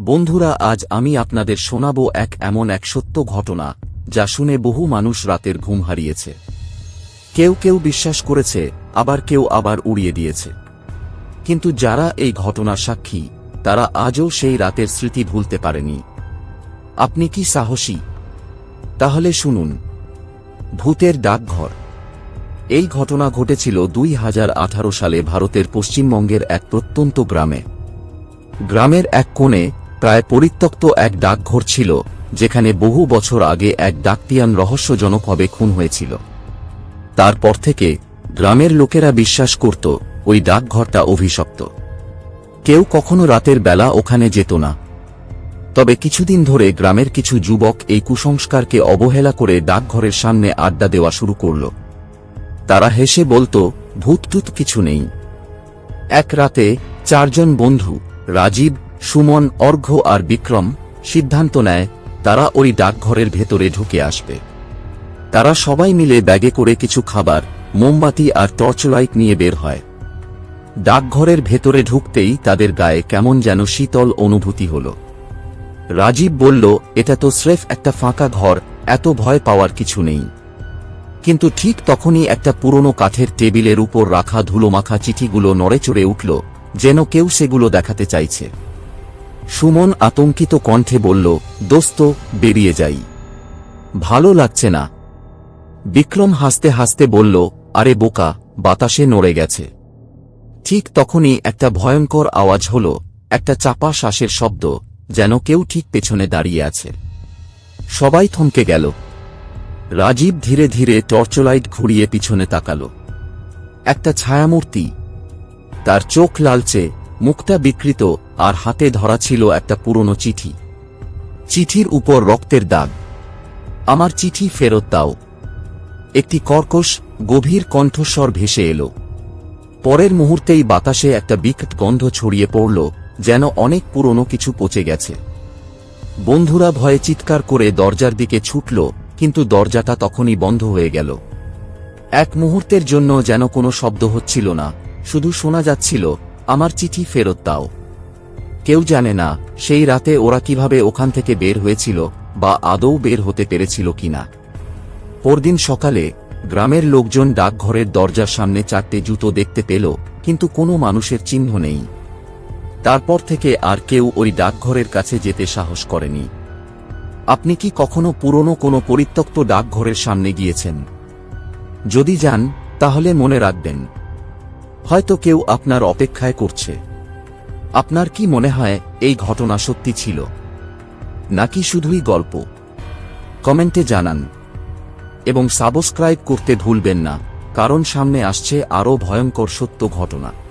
বন্ধুরা, আজ আমি আপনাদের শোনাব এক এমন এক সত্য ঘটনা, যা শুনে বহু মানুষ রাতের ঘুম হারিয়েছে। কেউ কেউ বিশ্বাস করেছে, আবার কেউ আবার উড়িয়ে দিয়েছে। কিন্তু যারা এই ঘটনার সাক্ষী, তারা আজও সেই রাতের স্মৃতি ভুলতে পারেনি। আপনি কি সাহসী? তাহলে শুনুন। ভূতের ডাকঘর। এই ঘটনা ঘটেছিল দুই হাজার আঠারো সালে ভারতের পশ্চিমবঙ্গের এক প্রত্যন্ত গ্রামে। গ্রামের এক কোণে প্রায় পরিত্যক্ত এক ডাকঘর ছিল, যেখানে বহু বছর আগে এক ডাকপিয়ান রহস্যজনকভাবে খুন হয়েছিল। তারপর থেকে গ্রামের লোকেরা বিশ্বাস করত, ওই ডাকঘরটা অভিশপ্ত। কেউ কখনো রাতের বেলা ওখানে যেত না। তবে কিছুদিন ধরে গ্রামের কিছু যুবক এই কুসংস্কারকে অবহেলা করে ডাকঘরের সামনে আড্ডা দেওয়া শুরু করল। তারা হেসে বলতো ভূতটুত কিছু নেই। এক রাতে চারজন বন্ধু, রাজীব সুমন, অর্ঘ্য আর বিক্রম সিদ্ধান্ত নেয়, তারা ওই ডাকঘরের ভেতরে ঢুকে আসবে। তারা সবাই মিলে ব্যাগে করে কিছু খাবার, মোমবাতি আর টর্চ লাইট নিয়ে বের হয়। ডাকঘরের ভেতরে ঢুকতেই তাদের গায়ে কেমন যেন শীতল অনুভূতি হল। রাজীব বলল, এটা তো স্রেফ একটা ফাঁকা ঘর, এত ভয় পাওয়ার কিছু নেই। কিন্তু ঠিক তখনই একটা পুরনো কাঠের টেবিলের উপর রাখা ধুলোমাখা চিঠিগুলো নড়েচড়ে উঠল, যেন কেউ সেগুলো দেখাতে চাইছে। সুমন আতঙ্কিত কণ্ঠে বলল, দোস্ত, বেরিয়ে যাই। ভালো লাগছে না। বিক্রম হাসতে হাসতে বলল, আরে বোকা, বাতাসে নড়ে গেছে। ঠিক তখনই একটা ভয়ঙ্কর আওয়াজ হল, একটা চাপা শ্বাসের শব্দ, যেন কেউ ঠিক পেছনে দাঁড়িয়ে আছে। সবাই থমকে গেল। রাজীব ধীরে ধীরে টর্চলাইট ঘুরিয়ে পিছনে তাকাল। একটা ছায়ামূর্তি। তার চোখ লালচে, মুখটা বিকৃত আর হাতে ধরা ছিল একটা পুরনো চিঠি। চিঠির উপর রক্তের দাগ। আমার চিঠি ফেরত দাও। একটি কর্কশ, গভীর কণ্ঠস্বর ভেসে এলো। পরের মুহূর্তেই বাতাসে একটা বিকট গন্ধ ছড়িয়ে পড়ল, যেন অনেক পুরনো কিছু পচে গেছে। বন্ধুরা ভয়ে চিৎকার করে দরজার দিকে ছুটল, কিন্তু দরজাটা তখনই বন্ধ হয়ে গেল। এক মুহূর্তের জন্য যেন কোনো শব্দ হচ্ছিল না, শুধু শোনা যাচ্ছিল, আমার চিঠি ফেরত দাও। কেউ জানে না, সেই রাতে ওরা কীভাবে ওখান থেকে বের হয়েছিল, বা আদৌ বের হতে পেরেছিল কিনা। পরদিন সকালে, গ্রামের লোকজন ডাকঘরের দরজার সামনে চারটে জুতো দেখতে পেল, কিন্তু কোনো মানুষের চিহ্ন নেই। তারপর থেকে আর কেউ ওই ডাকঘরের কাছে যেতে সাহস করেনি। আপনি কি কখনো পুরনো কোনো পরিত্যক্ত ডাকঘরের সামনে গিয়েছেন? যদি যান, তাহলে মনে রাখবেন। হয়তো কেউ আপনার অপেক্ষায় করছে। আপনার কি মনে হয় এই ঘটনা সত্যি ছিল? নাকি শুধুই গল্প? কমেন্টে জানান। এবং সাবস্ক্রাইব করতে ভুলবেন না, কারণ সামনে আসছে আরও ভয়ঙ্কর সত্য ঘটনা।